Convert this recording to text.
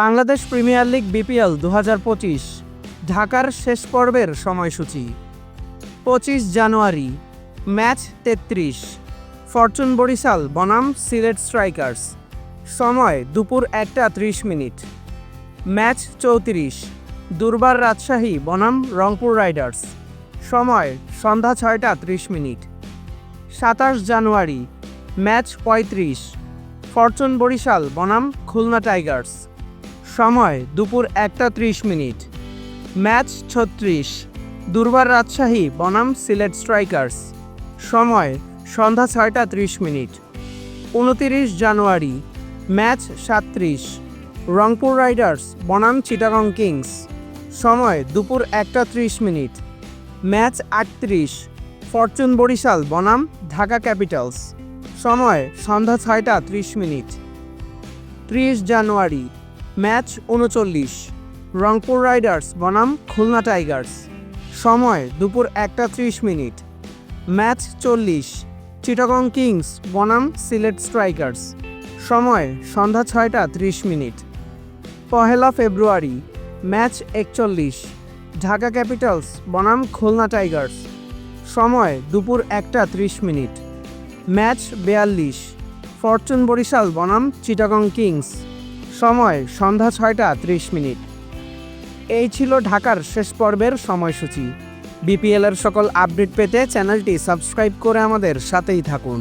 Bangladesh premier league BPL দু হাজার পঁচিশ, ঢাকার শেষ পর্বের সময়সূচি। পঁচিশ জানুয়ারি, ম্যাচ তেত্রিশ, ফরচুন বরিশাল, বনাম, সিলেট স্ট্রাইকার্স। সময় দুপুর একটা ত্রিশ মিনিট। ম্যাচ চৌত্রিশ, দুর্বার রাজশাহী, বনাম, রংপুর রাইডার্স। সময় সন্ধ্যা ছয়টা ত্রিশ মিনিট। সাতাশ জানুয়ারি, ম্যাচ পঁয়ত্রিশ, ফরচুন বরিশাল, বনাম, খুলনা টাইগার্স। সময়, দুপুর একটা ত্রিশ মিনিট। ম্যাচ ছত্রিশ, দুর্বার রাজশাহী, বনাম সিলেট স্ট্রাইকার্স। সময়, সন্ধ্যা ছয়টা ত্রিশ মিনিট। উনতিরিশ জানুয়ারি, ম্যাচ সাতত্রিশ, রংপুর রাইডার্স, বনাম চিটাগং কিংস। সময়, দুপুর একটা ত্রিশ মিনিট। ম্যাচ আটত্রিশ, ফরচুন বরিশাল, বনাম, ঢাকা ক্যাপিটালস। সময়, সন্ধ্যা ছয়টা ত্রিশ মিনিট। ত্রিশ জানুয়ারি ম্যাচ উনচল্লিশ। রংপুর রাইডার্স বনাম খুলনা টাইগার্স। সময় দুপুর একটা ত্রিশ মিনিট। ম্যাচ চল্লিশ, চিটাগং কিংস বনাম সিলেট স্ট্রাইকার্স। সময় সন্ধ্যা ছয়টা ত্রিশ মিনিট। পহেলা ফেব্রুয়ারি, ম্যাচ একচল্লিশ, ঢাকা ক্যাপিটালস বনাম খুলনা টাইগার্স। সময় দুপুর একটা ত্রিশ মিনিট। ম্যাচ বেয়াল্লিশ, ফরচুন বরিশাল বনাম চিটাগং কিংস। সময়, সন্ধ্যা ছয়টা ত্রিশ মিনিট। এই ছিল ঢাকার শেষ পর্বের সময়সূচি। বিপিএলের সকল আপডেট পেতে চ্যানেলটি সাবস্ক্রাইব করে আমাদের সাথেই থাকুন।